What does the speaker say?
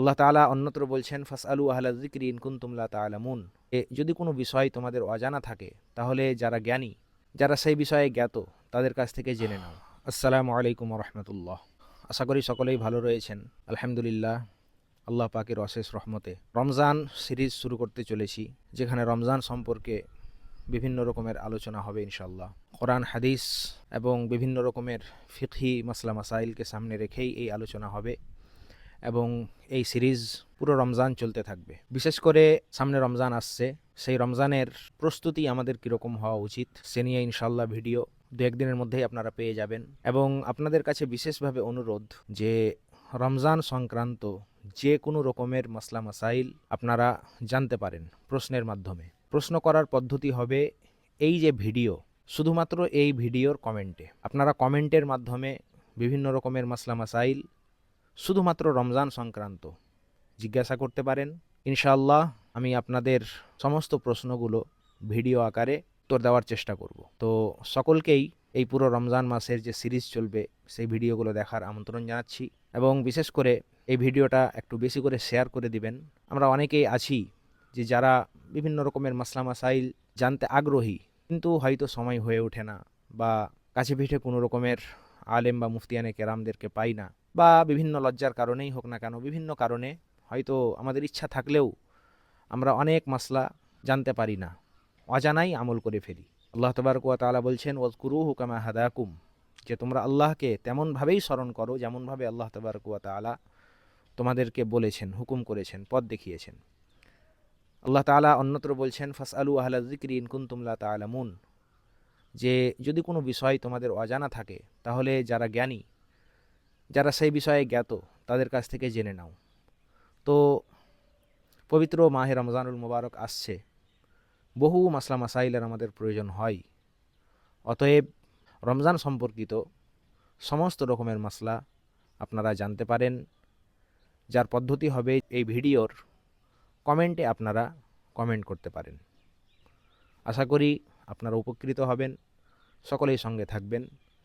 আল্লাহ তাআলা অন্যত্র বলছেন ফাস আলু আহলা জিক্রি ইনকুন্তুমলা তালামুন এ, যদি কোনো বিষয় তোমাদের অজানা থাকে, তাহলে যারা জ্ঞানী, যারা সেই বিষয়ে জ্ঞাত, তাদের কাছ থেকে জেনে নাও। আসসালামু আলাইকুম রহমতুল্লাহ। আশা করি সকলেই ভালো রয়েছেন। আলহামদুলিল্লাহ, আল্লাহ পাকের অশেষ রহমতে রমজান সিরিজ শুরু করতে চলেছি, যেখানে রমজান সম্পর্কে বিভিন্ন রকমের আলোচনা হবে ইনশাল্লাহ কোরআন, হাদিস এবং বিভিন্ন রকমের ফিকহি, মাসলা, মাসাইলকে সামনে রেখেই এই আলোচনা হবে। এবং এই সিরিজ পুরো রমজান চলতে থাকবে। বিশেষ করে সামনে রমজান আসছে, সেই রমজানের প্রস্তুতি আমাদের কীরকম হওয়া উচিত সে নিয়ে ইনশাল্লাহ ভিডিও দু একদিনের মধ্যেই আপনারা পেয়ে যাবেন। এবং আপনাদের কাছে বিশেষভাবে অনুরোধ যে রমজান সংক্রান্ত যে কোনো রকমের মাসলা মাসাইল আপনারা জানতে পারেন প্রশ্নের মাধ্যমে। প্রশ্ন করার পদ্ধতি হবে এই যে ভিডিও, শুধুমাত্র এই ভিডিওর কমেন্টে। আপনারা কমেন্টের মাধ্যমে বিভিন্ন রকমের মাসলা মাসাইল শুধুমাত্র রমজান সংক্রান্ত। জিজ্ঞাসা করতে পারেন, ইনশাআল্লাহ, আমি আপনাদের সমস্ত প্রশ্নগুলো ভিডিও আকারে উত্তর দেওয়ার চেষ্টা করব। তো সকলকেই এই পুরো রমজান মাসের যে সিরিজ চলবে, সেই ভিডিওগুলো দেখার আমন্ত্রণ জানাচ্ছি এবং বিশেষ করে এই ভিডিওটা একটু বেশি করে শেয়ার করে দিবেন। আমরা অনেকেই আছি যে যারা বিভিন্ন রকমের মাসলা মাসাইল জানতে আগ্রহী, কিন্তু হয়তো সময় হয়ে ওঠে না বা কাছে পিঠে কোনো রকমের আলেম বা মুফতিয়ানে কেরামদেরকে পাই না। বা বিভিন্ন লজ্জার কারণেই হোক না কেন, বিভিন্ন কারণে হয়তো আমাদের ইচ্ছা থাকলেও আমরা অনেক মশলা জানতে পারি না, অজানাই আমল করে ফেলি। আল্লাহ তবারকুয়া তাআলা বলছেন ওয়াজকুরু হুকামা হাদাকুম যে তোমরা আল্লাহকে তেমনভাবেই স্মরণ করো যেমনভাবে আল্লাহ তবারকুয়া তাআলা তোমাদেরকে বলেছেন, হুকুম করেছেন, পথ দেখিয়েছেন। আল্লাহ তাআলা অন্যত্র বলছেন ফাস আলু আহলা জিক্রি ইনকুন্তুমলা তালামুন যে যদি কোনো বিষয় তোমাদের অজানা থাকে, তাহলে যারা জ্ঞানী যারা সেই বিষয়ে জ্ঞাত, তাদের কাছ থেকে জেনে নাও। তো পবিত্র মাহে রমজানুল মুবারক আসছে। বহু মাসলা মাসাইলের আমাদের প্রয়োজন হয়। অতএব রমজান সম্পর্কিত সমস্ত রকমের মাসলা আপনারা জানতে পারেন। যার পদ্ধতি হবে এই ভিডিওর কমেন্টে আপনারা কমেন্ট করতে পারেন। আশা করি আপনারা উপকৃত হবেন। সকলেই সঙ্গে থাকবেন।